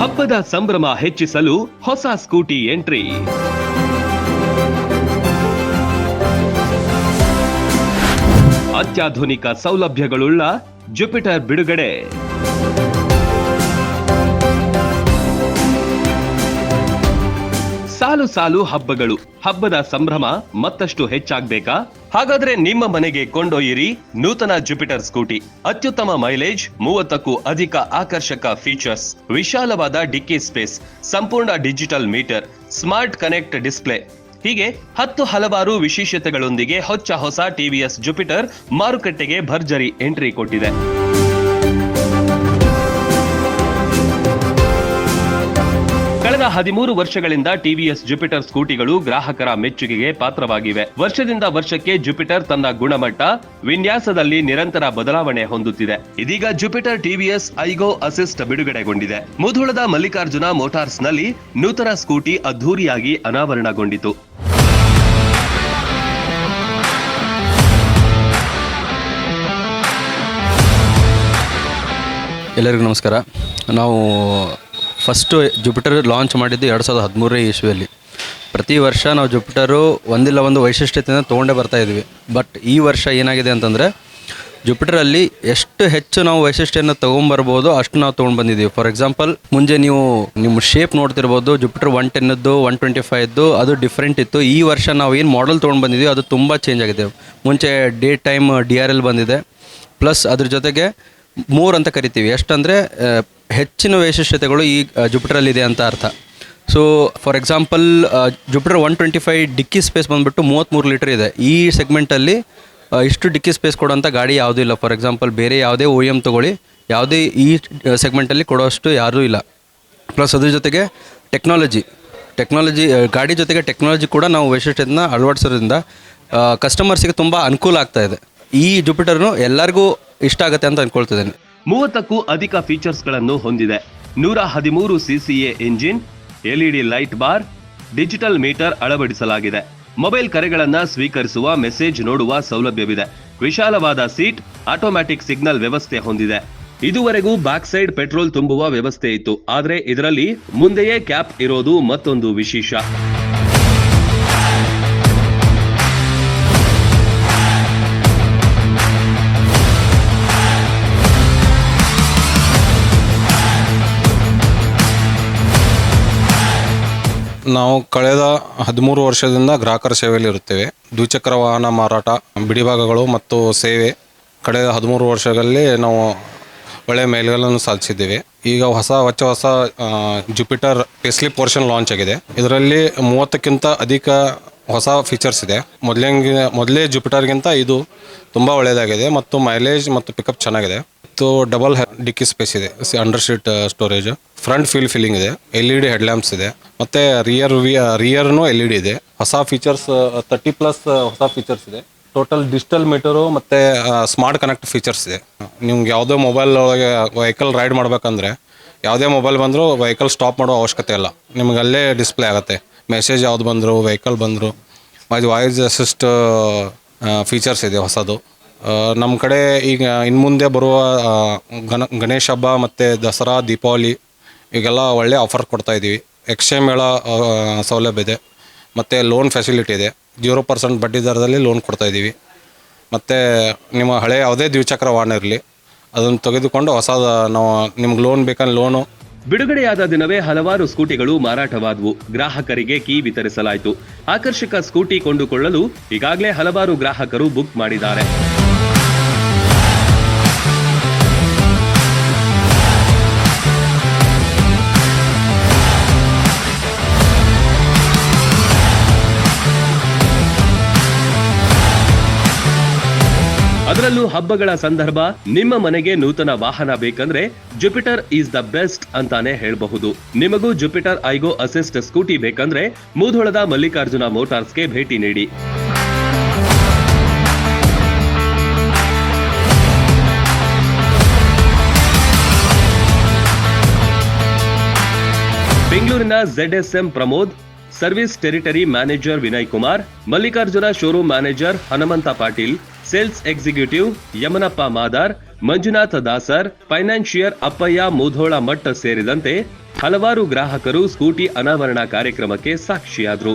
ಹಬ್ಬದ ಸಂಭ್ರಮ ಹೆಚ್ಚಿಸಲು ಹೊಸ ಸ್ಕೂಟಿ ಎಂಟ್ರಿ. ಅತ್ಯಾಧುನಿಕ ಸೌಲಭ್ಯಗಳುಳ್ಳ ಜುಪಿಟರ್ ಬಿಡುಗಡೆ. ಸಾಲು ಸಾಲು ಹಬ್ಬಗಳು. ಹಬ್ಬದ ಸಂಭ್ರಮ ಮತ್ತಷ್ಟು ಹೆಚ್ಚಾಗ್ಬೇಕಾ? ಹಾಗಾದ್ರೆ ನಿಮ್ಮ ಮನೆಗೆ ಕೊಂಡೊಯ್ಯಿರಿ ನೂತನ ಜುಪಿಟರ್ ಸ್ಕೂಟಿ ಅತ್ಯುತ್ತಮ ಮೈಲೇಜ್ ಮೂವತ್ತಕ್ಕೂ ಅಧಿಕ ಆಕರ್ಷಕ ಫೀಚರ್ಸ್ ವಿಶಾಲವಾದ ಡಿಕ್ಕಿ ಸ್ಪೇಸ್ ಸಂಪೂರ್ಣ digital meter smart connect display ಹೀಗೆ ಹತ್ತು ಹಲವಾರು ವಿಶೇಷತೆಗಳೊಂದಿಗೆ ಹೊಚ್ಚ ಹೊಸ ಟಿವಿಎಸ್ ಜುಪಿಟರ್ ಮಾರುಕಟ್ಟೆಗೆ ಭರ್ಜರಿ ಎಂಟ್ರಿ ಕೊಟ್ಟಿದೆ. ಕಳೆದ ಹದಿಮೂರು ವರ್ಷಗಳಿಂದ ಟಿವಿಎಸ್ ಜುಪಿಟರ್ ಸ್ಕೂಟಿಗಳು ಗ್ರಾಹಕರ ಮೆಚ್ಚುಗೆಗೆ ಪಾತ್ರವಾಗಿವೆ. ವರ್ಷದಿಂದ ವರ್ಷಕ್ಕೆ ಜುಪಿಟರ್ ತನ್ನ ಗುಣಮಟ್ಟ, ವಿನ್ಯಾಸದಲ್ಲಿ ನಿರಂತರ ಬದಲಾವಣೆ ಹೊಂದುತ್ತಿದೆ. ಇದೀಗ ಜುಪಿಟರ್ ಟಿವಿಎಸ್ ಐಗೋ ಅಸಿಸ್ಟ್ ಬಿಡುಗಡೆಗೊಂಡಿದೆ. ಮುಧುಳದ ಮಲ್ಲಿಕಾರ್ಜುನ ಮೋಟಾರ್ಸ್ನಲ್ಲಿ ನೂತನ ಸ್ಕೂಟಿ ಅದ್ಧೂರಿಯಾಗಿ ಅನಾವರಣಗೊಂಡಿತು. ಎಲ್ಲರಿಗೂ ನಮಸ್ಕಾರ. ನಾವು ಫಸ್ಟು ಜುಪಿಟರ್ ಲಾಂಚ್ ಮಾಡಿದ್ದು ಎರಡು ಸಾವಿರದ ಹದಿಮೂರನೇ ಇಸ್ವಿಯಲ್ಲಿ. ಪ್ರತಿ ವರ್ಷ ನಾವು ಜುಪಿಟರು ಒಂದಿಲ್ಲ ಒಂದು ವೈಶಿಷ್ಟ್ಯತೆಯನ್ನು ತೊಗೊಂಡೇ ಬರ್ತಾ ಇದ್ವಿ. ಬಟ್ ಈ ವರ್ಷ ಏನಾಗಿದೆ ಅಂತಂದರೆ ಜುಪಿಟರಲ್ಲಿ ಎಷ್ಟು ಹೆಚ್ಚು ನಾವು ವೈಶಿಷ್ಟ್ಯನ ತೊಗೊಂಬರ್ಬೋದು ಅಷ್ಟು ನಾವು ತೊಗೊಂಡು ಬಂದಿದ್ದೀವಿ. ಫಾರ್ ಎಕ್ಸಾಂಪಲ್ ಮುಂಚೆ ನೀವು ನಿಮ್ಮ ಶೇಪ್ ನೋಡ್ತಿರ್ಬೋದು ಜುಪಿಟರ್ ಒನ್ ಟೆನ್ನದ್ದು ಒನ್ ಟ್ವೆಂಟಿ ಫೈವ್ದು, ಅದು ಡಿಫ್ರೆಂಟ್ ಇತ್ತು. ಈ ವರ್ಷ ನಾವು ಏನು ಮಾಡೆಲ್ ತೊಗೊಂಡು ಬಂದಿದ್ದೀವಿ, ಅದು ತುಂಬ ಚೇಂಜ್ ಆಗಿದೆ. ಮುಂಚೆ day time D R L ಬಂದಿದೆ. ಪ್ಲಸ್ ಅದ್ರ ಜೊತೆಗೆ ಮೂರ್ ಅಂತ ಕರಿತೀವಿ. ಎಷ್ಟಂದರೆ ಹೆಚ್ಚಿನ ವೈಶಿಷ್ಟ್ಯತೆಗಳು ಈ ಜುಪಿಟರಲ್ಲಿ ಇದೆ ಅಂತ ಅರ್ಥ. So for example Jupiter one twenty five dicky space ಬಂದುಬಿಟ್ಟು ಮೂವತ್ತ್ಮೂರು ಲೀಟರ್ ಇದೆ. ಈ ಸೆಗ್ಮೆಂಟಲ್ಲಿ ಇಷ್ಟು ಡಿಕ್ಕಿ ಸ್ಪೇಸ್ ಕೊಡೋಂಥ ಗಾಡಿ ಯಾವುದೂ ಇಲ್ಲ. ಫಾರ್ ಎಕ್ಸಾಂಪಲ್ ಬೇರೆ ಯಾವುದೇ ಓ ಎಂ ತೊಗೊಳ್ಳಿ, ಯಾವುದೇ ಈ ಸೆಗ್ಮೆಂಟಲ್ಲಿ ಕೊಡೋಷ್ಟು ಯಾರೂ ಇಲ್ಲ. ಪ್ಲಸ್ ಅದ್ರ ಜೊತೆಗೆ ಟೆಕ್ನಾಲಜಿ. ಟೆಕ್ನಾಲಜಿ ಗಾಡಿ ಜೊತೆಗೆ ಟೆಕ್ನಾಲಜಿ ಕೂಡ ನಾವು ವೈಶಿಷ್ಟ್ಯತೆನ ಅಳವಡಿಸೋದ್ರಿಂದ ಕಸ್ಟಮರ್ಸಿಗೆ ತುಂಬ ಅನುಕೂಲ ಆಗ್ತಾ ಇದೆ. ಈ ಜುಪಿಟರ್ನು ಎಲ್ಲರಿಗೂ ಇಷ್ಟ ಆಗುತ್ತೆ ಅಂತ ಅಂದ್ಕೊಳ್ತಿದ್ದೇನೆ ಮೂವತ್ತಕ್ಕೂ ಅಧಿಕ ಫೀಚರ್ಸ್ಗಳನ್ನು ಹೊಂದಿದೆ. ನೂರ ಹದಿಮೂರು CCA engine, LED light bar, digital meter ಅಳವಡಿಸಲಾಗಿದೆ. ಮೊಬೈಲ್ ಕರೆಗಳನ್ನ ಸ್ವೀಕರಿಸುವ ಮೆಸೇಜ್ ನೋಡುವ ಸೌಲಭ್ಯವಿದೆ. ವಿಶಾಲವಾದ ಸೀಟ್, ಆಟೋಮ್ಯಾಟಿಕ್ ಸಿಗ್ನಲ್ ವ್ಯವಸ್ಥೆ ಹೊಂದಿದೆ. ಇದುವರೆಗೂ ಬ್ಯಾಕ್ ಸೈಡ್ ಪೆಟ್ರೋಲ್ ತುಂಬುವ ವ್ಯವಸ್ಥೆ ಇತ್ತು. ಆದರೆ ಇದರಲ್ಲಿ ಮುಂದೆಯೇ ಕ್ಯಾಪ್ ಇರೋದು ಮತ್ತೊಂದು ವಿಶೇಷ. ನಾವು ಕಳೆದ ಹದಿಮೂರು ವರ್ಷದಿಂದ ಗ್ರಾಹಕರ ಸೇವೆಯಲ್ಲಿ ಇರುತ್ತೇವೆ ದ್ವಿಚಕ್ರ ವಾಹನ ಮಾರಾಟ ಬಿಡಿಭಾಗಗಳು ಮತ್ತು ಸೇವೆ. ಕಳೆದ ಹದಿಮೂರು ವರ್ಷಗಳಲ್ಲಿ ನಾವು ಒಳ್ಳೆಯ ಮೇಲ್ಗಳನ್ನು ಸಾಧಿಸಿದ್ದೇವೆ. ಈಗ ಹೊಸ, ಹೊಚ್ಚ ಹೊಸ ಜುಪಿಟರ್ ಪೇಸ್ಲಿಪ್ ಪೋರ್ಷನ್ ಲಾಂಚ್ ಆಗಿದೆ. ಇದರಲ್ಲಿ ಮೂವತ್ತಕ್ಕಿಂತ ಅಧಿಕ ಹೊಸ ಫೀಚರ್ಸ್ ಇದೆ. ಮೊದಲೇ ಮೊದಲೇ ಜುಪಿಟರ್ಗಿಂತ ಇದು ತುಂಬ ಒಳ್ಳೆಯದಾಗಿದೆ ಮತ್ತು ಮೈಲೇಜ್ ಮತ್ತು ಪಿಕಪ್ ಚೆನ್ನಾಗಿದೆ. ಮತ್ತು ಡಬಲ್ ಡಿಕ್ಕಿ ಸ್ಪೇಸ್ ಇದೆ. Under seat storage front fuel filling ಇದೆ. ಎಲ್ ಇ ಡಿ ಹೆಡ್ಲ್ಯಾಂಪ್ಸ್ ಇದೆ. ಮತ್ತೆ ರಿಯರ್ ರಿಯರ್ನು ಎಲ್ ಇ ಡಿ ಇದೆ. ಹೊಸ ಫೀಚರ್ಸ್ ತರ್ಟಿ ಪ್ಲಸ್ ಹೊಸ ಫೀಚರ್ಸ್ ಇದೆ. ಟೋಟಲ್ ಡಿಜಿಟಲ್ ಮೀಟರು ಮತ್ತು ಸ್ಮಾರ್ಟ್ ಕನೆಕ್ಟ್ ಫೀಚರ್ಸ್ ಇದೆ. ನಿಮ್ಗೆ ಯಾವುದೇ ಮೊಬೈಲ್ ಒಳಗೆ ವೆಹಿಕಲ್ ರೈಡ್ ಮಾಡಬೇಕಂದ್ರೆ, ಯಾವುದೇ ಮೊಬೈಲ್ ಬಂದರೂ ವೆಹಿಕಲ್ ಸ್ಟಾಪ್ ಮಾಡೋ ಅವಶ್ಯಕತೆ ಇಲ್ಲ. ನಿಮ್ಗೆ ಅಲ್ಲೇ ಡಿಸ್ಪ್ಲೇ ಆಗುತ್ತೆ. ಮೆಸೇಜ್ ಯಾವ್ದು ಬಂದರು ವೆಹಿಕಲ್ ಬಂದರು. ಮತ್ತು ವಾಯ್ಸ್ ಅಸಿಸ್ಟ್ ಫೀಚರ್ಸ್ ಇದೆ ಹೊಸದು. ನಮ್ಮ ಕಡೆ ಈಗ ಇನ್ನು ಮುಂದೆ ಬರುವ ಗಣ, ಗಣೇಶ ಹಬ್ಬ ಮತ್ತು ದಸರಾ, ದೀಪಾವಳಿ, ಈಗೆಲ್ಲ ಒಳ್ಳೆ ಆಫರ್ ಕೊಡ್ತಾ ಇದ್ದೀವಿ ಎಕ್ಸ್ಚೇಂಜ್ ಮೇಳ ಸೌಲಭ್ಯ ಇದೆ. ಮತ್ತು ಲೋನ್ ಫೆಸಿಲಿಟಿ ಇದೆ. ಜೀರೋ ಪರ್ಸೆಂಟ್ ಬಡ್ಡಿ ದರದಲ್ಲಿ ಲೋನ್ ಕೊಡ್ತಾ ಇದ್ದೀವಿ ಮತ್ತು ನಿಮ್ಮ ಹಳೆ ಯಾವುದೇ ದ್ವಿಚಕ್ರ ವಾಹನ ಇರಲಿ, ಅದನ್ನು ತೆಗೆದುಕೊಂಡು ಹೊಸ ನಾವು, ನಿಮ್ಗೆ ಲೋನ್ ಬೇಕಂದ್ರೆ ಲೋನು ಬಿಡುಗಡೆಯಾದ ದಿನವೇ ಹಲವಾರು ಸ್ಕೂಟಿಗಳು ಮಾರಾಟವಾದವು. ಗ್ರಾಹಕರಿಗೆ ಕೀ ವಿತರಿಸಲಾಯಿತು. ಆಕರ್ಷಕ ಸ್ಕೂಟಿ ಕೊಂಡುಕೊಳ್ಳಲು ಈಗಾಗಲೇ ಹಲವಾರು ಗ್ರಾಹಕರು ಬುಕ್ ಮಾಡಿದ್ದಾರೆ. ಅದರಲ್ಲೂ ಹಬ್ಬಗಳ ಸಂದರ್ಭ, ನಿಮ್ಮ ಮನೆಗೆ ನೂತನ ವಾಹನ ಬೇಕಂದ್ರೆ ಜುಪಿಟರ್ ಈಸ್ ದ ಬೆಸ್ಟ್ ಅಂತಾನೆ ಹೇಳಬಹುದು. ನಿಮಗೂ ಜುಪಿಟರ್ ಐಗೋ ಅಸಿಸ್ಟ್ ಸ್ಕೂಟಿ ಬೇಕಂದ್ರೆ ಮೂಧೋಳದ ಮಲ್ಲಿಕಾರ್ಜುನ ಮೋಟಾರ್ಸ್ಗೆ ಭೇಟಿ ನೀಡಿ. ಬೆಂಗಳೂರಿನ M Pramod, service territory manager Vinay Kumar, Mallikarjuna showroom manager Hanumantha Patil sales executive Yamanappa Madar, Manjunatha Dasar, financier Appayya Mudhol ಮಟ್ಟ ಸೇರಿದಂತೆ ಹಲವಾರು ಗ್ರಾಹಕರು ಸ್ಕೂಟಿ ಅನಾವರಣ ಕಾರ್ಯಕ್ರಮಕ್ಕೆ ಸಾಕ್ಷಿಯಾದರು.